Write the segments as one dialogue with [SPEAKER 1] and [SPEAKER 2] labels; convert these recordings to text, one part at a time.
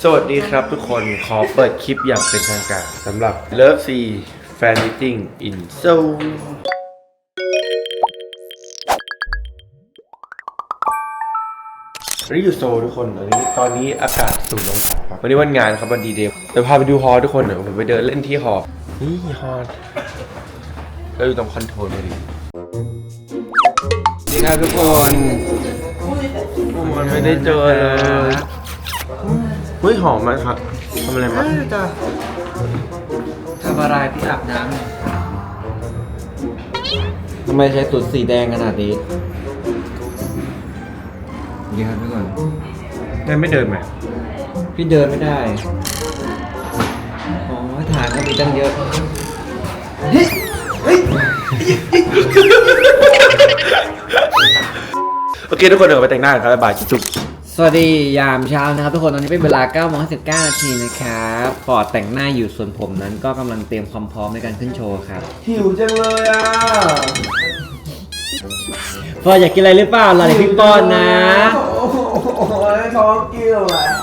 [SPEAKER 1] สวัสดีครับทุกคนขอเปิดคลิปอย่างเป็นทางการสำหรับ Love C Fan Meeting in Seoul วันนี้อยู่โซลทุกคนตอนนี้ตอนนี้อากาศสูงองศาครับวันนี้วันงานครับวันดีเดย์เดี๋ยวพาไปดูฮอลล์ทุกคนเดี๋ยวผมไปเดินเล่นที่ฮอลล์นี่ฮอลล์เราอยู่ตรงคอนโทรลพอดีนี่ครับทุกคน มันไม่ได้เจอเลย เฮ้ยหอมไหมครับทำอะไรมา
[SPEAKER 2] จะทำอะไรพี่อาบน้ำทำไมใช้ตุดสีแดงขนาดนี้ดีครับพี่ก่อน
[SPEAKER 1] ได้ไม่เดินไหม
[SPEAKER 2] พี่เดินไม่ได้อ๋อฐานก็มีตั้งเยอะ
[SPEAKER 1] โอเคทุกคนเดี๋ยวไปแต่งหน้ากันครับบ๊ายบายจุ๊บ
[SPEAKER 2] สวัสดียามเช้านะครับทุกคนตอนนี้เป็นเวลา9โมง59นาทีนะครับปอดแต่งหน้าอยู่ส่วนผมนั้นก็กำลังเตรียมความพร้อมในการขึ้นโชว์ครับ
[SPEAKER 1] หิวจังเลยอะ
[SPEAKER 2] ฟออยากกินอะไรหรือเปล่าล่ะเดี๋ยวพี่ป้อนนะ
[SPEAKER 1] โอ้โหท้องเกี่ยวแล้ว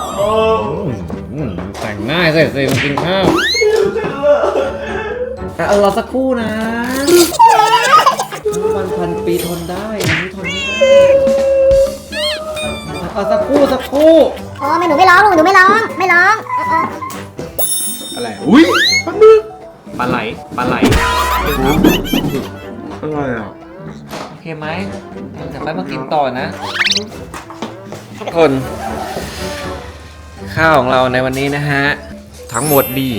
[SPEAKER 2] อืมแต่งหน้าเสร็จสิมากินข้าวแต่เอาเราสักครู่นะวันพันปีทนได้อันนี้ทนไม่ได้ อาสักครู่สักครู่
[SPEAKER 3] โอ้ไม่หนูไม่ร้องหนูไม่ร้อง ไม่ร้องเออเออ
[SPEAKER 1] อะไรอุ้ยปันมือ
[SPEAKER 2] ปลาไหลปลาไหล
[SPEAKER 1] อร่อยอะ
[SPEAKER 2] โอเคไหมเดี๋ยวไปมากินต่อนะทุกคน ข้าวของเราในวันนี้นะฮะ
[SPEAKER 1] ทั้งหมดดี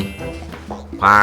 [SPEAKER 1] ปา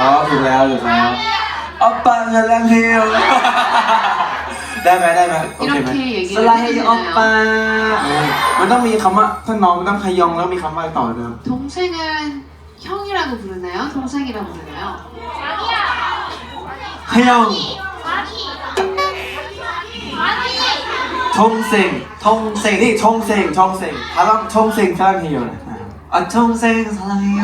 [SPEAKER 4] 어, ถูกแล้วถูกแล้ว 오빠 사랑해요 ได้ไหมได้ไหมโอเคไหม
[SPEAKER 5] 이렇게 얘기를
[SPEAKER 4] สลาเฮยโอปป้า
[SPEAKER 5] 해주잖아요.
[SPEAKER 4] มันต้องมีคำว่าถ้าน้องต้องขยองแล้วมีคำว่าต่อเดิม
[SPEAKER 5] 동생은 형이라고 부르나요? 동생이라고 부르나요?
[SPEAKER 4] ขยองทงเซงทงเซงนี่ทงเซงทงเซงพลังทงเซงสร้างเฮียนะอ่ะทงเซงสร้างเฮีย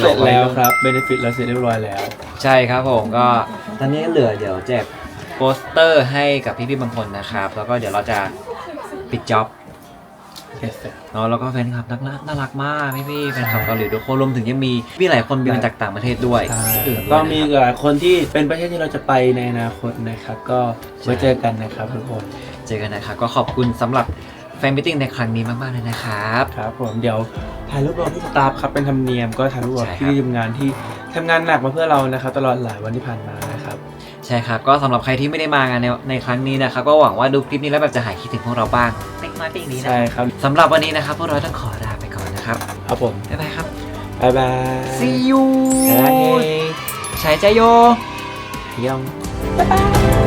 [SPEAKER 2] เสร็จแล้วครับเบ
[SPEAKER 4] benefit แล้วเสร็จเรียบร้อยแล้ว
[SPEAKER 2] ใช่ครับผมก็ตอนนี้เหลือเดี๋ยวแจกโปสเตอร์ให้กับพี่ๆบางคนนะครับ แล้วก็เดี๋ยวเราจะปิดจ็อบ
[SPEAKER 4] yes sir
[SPEAKER 2] เนาะแล้วก็แฟนคลับน่ารักน่ารักมากพี่ๆแฟนคลับเกาหลีทุกคนรวมถึงยังมีพี่หลายคนบินมาจากต่างประเทศด้วย
[SPEAKER 4] ใช่
[SPEAKER 2] อื่นด้วย
[SPEAKER 4] ก็
[SPEAKER 2] นะครับ
[SPEAKER 4] มีหลายคนที่เป็นประเทศที่เราจะไปในอนาคตนะครับ ก็ไว้เจอกันนะครับทุกคน
[SPEAKER 2] เจอกันนะครับก็ขอบคุณสำหรับ แฟนมิทติ้งในครั้งนี้มากๆเลยนะครับ
[SPEAKER 4] ครับผมเดี๋ยวถ่ายรูปรวมที่สตาฟครับเป็นธรรมเนียมก็ถ่ายรูปรวม
[SPEAKER 2] ใช่ครับ
[SPEAKER 4] ที่ทำงานที่ทำงานหนักมาเพื่อเรานะครับ ตลอดหลายวันที่ผ่านมานะครับ
[SPEAKER 2] ใช่ครับก็สำหรับใครที่ไม่ได้มางานในในครั้งนี้นะครับ ก็หวังว่าดูคลิปนี้แล้วแบบจะหายคิดถึงพวกเราบ้างเล็กน้อยเพียงนี้นะ
[SPEAKER 4] ใช่ครับ
[SPEAKER 2] สำหรับวันนี้นะครับพวกเราต้องขอลาไปก่อนนะครับ
[SPEAKER 4] ครับผม
[SPEAKER 2] บ๊ายบายครับ
[SPEAKER 4] บ๊ายบาย
[SPEAKER 2] see you
[SPEAKER 4] บ๊ายบาย
[SPEAKER 2] ใช้ใจโย
[SPEAKER 4] ยอง
[SPEAKER 2] บ๊ายบาย